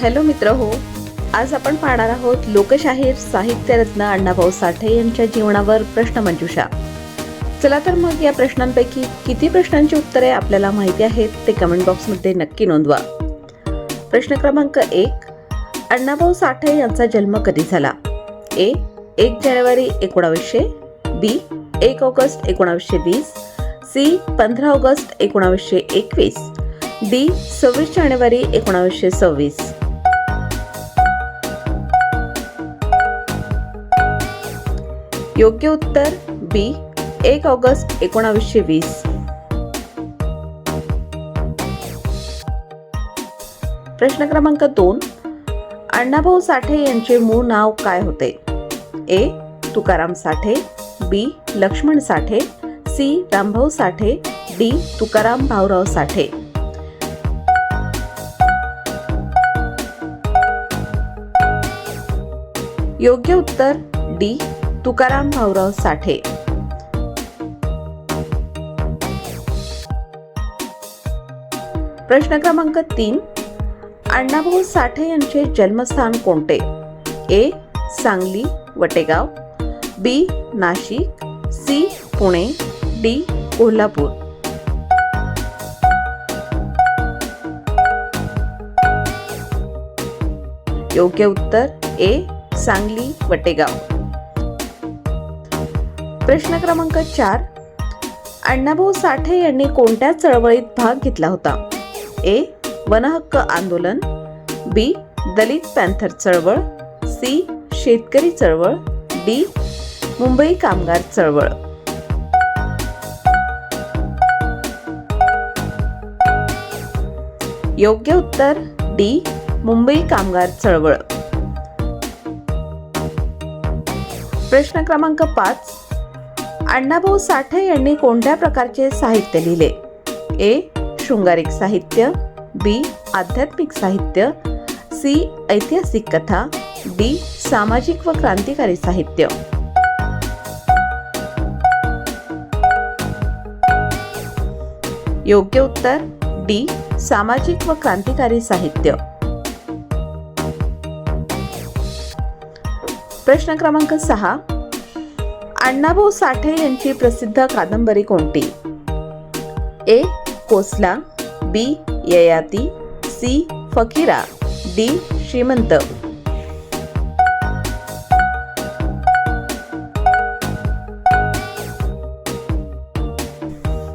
Hello मित्र हो आज आपण पाहणार आहोत लोकशाहीर साहित्यरत्न अण्णाभाऊ साठे यांच्या जीवनावर प्रश्नमंजुषा चला तर मग या प्रश्नांपैकी किती प्रश्नांची उत्तरे आपल्याला माहिती आहेत ते कमेंट बॉक्समध्ये नक्की नोंदवा. प्रश्न क्रमांक एक अण्णाभाऊ साठे यांचा जन्म कधी झाला? ए एक जानेवारी एकोणावीसशे बी एक ऑगस्ट एकोणावीसशे वीस सी पंधरा ऑगस्ट एकोणावीसशे एकवीस डी सव्वीस जानेवारी एकोणावीसशे सव्वीस. योग्य उत्तर बी एक ऑगस्ट एकोणावीसशे वीस. प्रश्न क्रमांक दोन अण्णाभाऊ साठे यांचे मूळ नाव काय होते? A Tukaram Sathe B Laxman Sathe C Rambhau Sathe D Tukaram Bhaurao Sathe. योग्य उत्तर डी तुकाराम भाऊराव साठे. प्रश्न क्रमांक तीन. अण्णाभाऊ साठे यांचे जन्मस्थान कोणते? A. Sangli Vategaon. B. Nashik. C. Pune. D. Kolhapur. योग्य उत्तर ए. सांगली वटेगाव. प्रश्न क्रमांक चार. अण्णाभाऊ साठे यांनी कोणत्या चळवळीत भाग घेतला होता? ए. वनहक्क आंदोलन. बी. दलित पॅन्थर चळवळ. सी. शेतकरी चळवळ. डी. मुंबई कामगार चळवळ. योग्य उत्तर डी. मुंबई कामगार चळवळ. प्रश्न क्रमांक पाच. अण्णाभाऊ साठे यांनी कोणत्या प्रकारचे साहित्य लिहिले? ए. शृंगारिक साहित्य बी. आध्यात्मिक साहित्य सी. ऐतिहासिक कथा डी. सामाजिक व क्रांतिकारी साहित्य. योग्य उत्तर डी. सामाजिक व क्रांतिकारी साहित्य. प्रश्न क्रमांक सहा. अण्णाभाऊ साठे यांची प्रसिद्ध कादंबरी कोणती? A. Kosla B. Yayati C. Fakira D. Shrimant.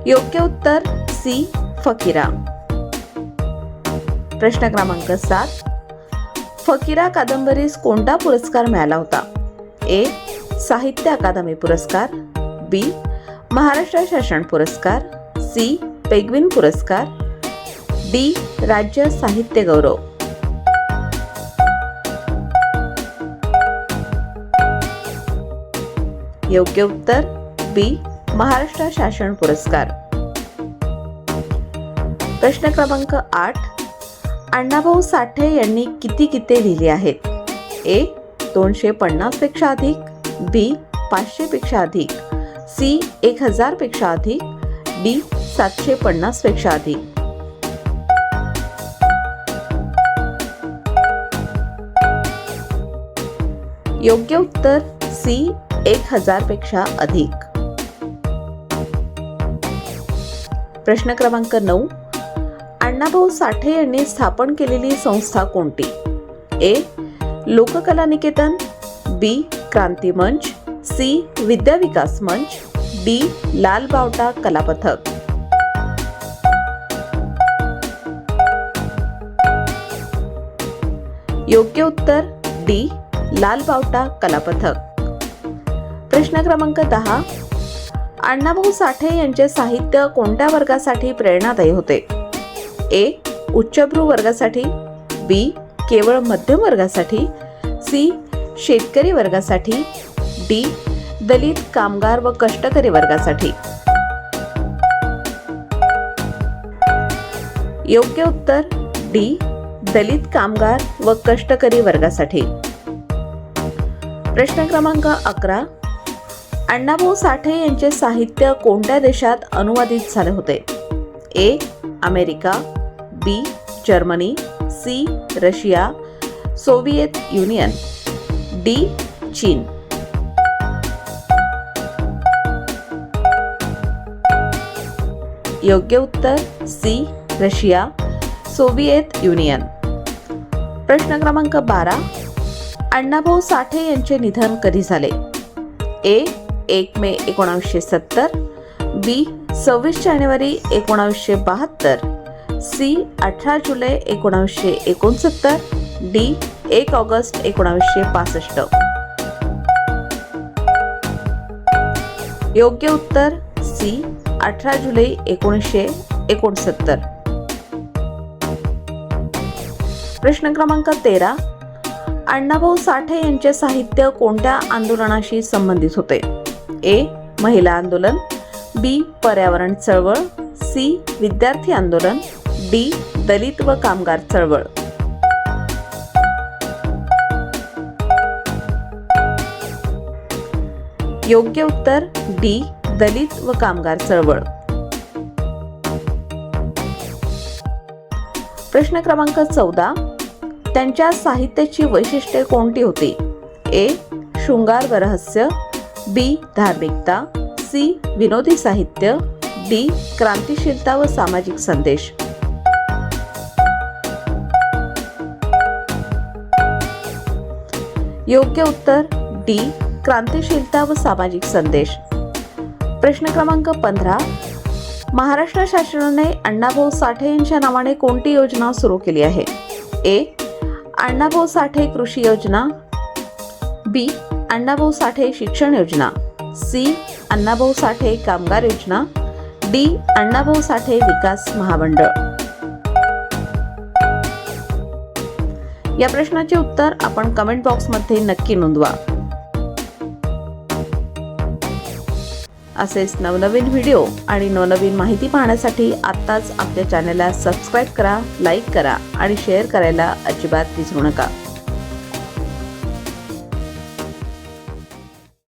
योग्य उत्तर सी. फकीरा. प्रश्न क्रमांक सात. फकीरा कादंबरीस कोणता पुरस्कार मिळाला होता? ए. साहित्य अकादमी पुरस्कार बी महाराष्ट्र शासन पुरस्कार सी पेग्विन पुरस्कार डी राज्य साहित्य गौरव. योग्य उत्तर बी महाराष्ट्र शासन पुरस्कार. प्रश्न क्रमांक आठ अण्णाभाऊ साठे यांनी किती गीते लिहिली आहेत? ए दोनशे पन्नासपेक्षा अधिक बी पाचशेपेक्षा अधिक सी एक हजारपेक्षा अधिक डी सातशे पन्नासपेक्षा अधिक. योग्य उत्तर सी एक हजारपेक्षा अधिक. प्रश्न क्रमांक नऊ अण्णाभाऊ साठे यांनी स्थापन केलेली संस्था कोणती? ए लोककला निकेतन बी क्रांती मंच सी विद्या विकास मंच डी लाल बावटा कलापथक. योग्य उत्तर डी लाल बावटा कलापथक. प्रश्न क्रमांक दहा. अण्णाभाऊ साठे यांचे साहित्य कोणत्या वर्गासाठी प्रेरणादायी होते? ए उच्चभ्रू वर्गासाठी बी केवळ मध्यम वर्गासाठी सी शेतकरी वर्गासाठी डी. दलित कामगार व कष्टकरी वर्गासाठी. योग्य उत्तर डी. दलित कामगार व कष्टकरी वर्गासाठी. प्रश्न क्रमांक अकरा. अण्णाभाऊ साठे यांचे साहित्य कोणत्या देशात अनुवादित झाले होते? A. America B. Germany C. Russia Soviet Union. D चीन. योग्य उत्तर सी रशिया सोव्हिएत युनियन. प्रश्न क्रमांक बारा. अण्णाभाऊ साठे यांचे निधन कधी झाले? ए एक मे एकोणावीसशे सत्तर. बी सव्वीस जानेवारी एकोणावीसशे बहात्तर. सी अठरा जुलै एकोणावीसशे एकोणसत्तर. डी एक ऑगस्ट एकोणावीसशे पासष्ट. योग्य उत्तर सी अठरा जुलै एकोणीसशे एकोणसत्तर. प्रश्न क्रमांक तेरा अण्णाभाऊ साठे यांचे साहित्य कोणत्या आंदोलनाशी संबंधित होते? ए महिला आंदोलन बी पर्यावरण चळवळ सी विद्यार्थी आंदोलन डी दलित व कामगार चळवळ. योग्य उत्तर डी दलित व कामगार चळवळ. प्रश्न क्रमांक चौदा. त्यांच्या साहित्याची वैशिष्ट्ये कोणती होती? ए शृंगार व रहस्य. बी धार्मिकता. सी विनोदी साहित्य. डी क्रांतिशीलता व सामाजिक संदेश. योग्य उत्तर डी क्रांतिशीलता व सामाजिक संदेश. प्रश्न क्रमांक पंधरा. महाराष्ट्र शासनाने अण्णाभाऊ साठे यांच्या नावाने कोणती योजना सुरू केली आहे? ए. अण्णाभाऊ साठे कृषी योजना. बी. अण्णाभाऊ साठे शिक्षण योजना. सी. अण्णाभाऊ साठे कामगार योजना. डी. अण्णाभाऊ साठे विकास महामंडळ. या प्रश्नाचे उत्तर आपण कमेंट बॉक्समध्ये नक्की नोंदवा. असेच नवनवीन व्हिडिओ आणि नवनवीन माहिती पाहण्यासाठी आत्ताच आपल्या चॅनलला सबस्क्राईब करा लाईक करा आणि शेअर करायला अजिबात विसरू नका.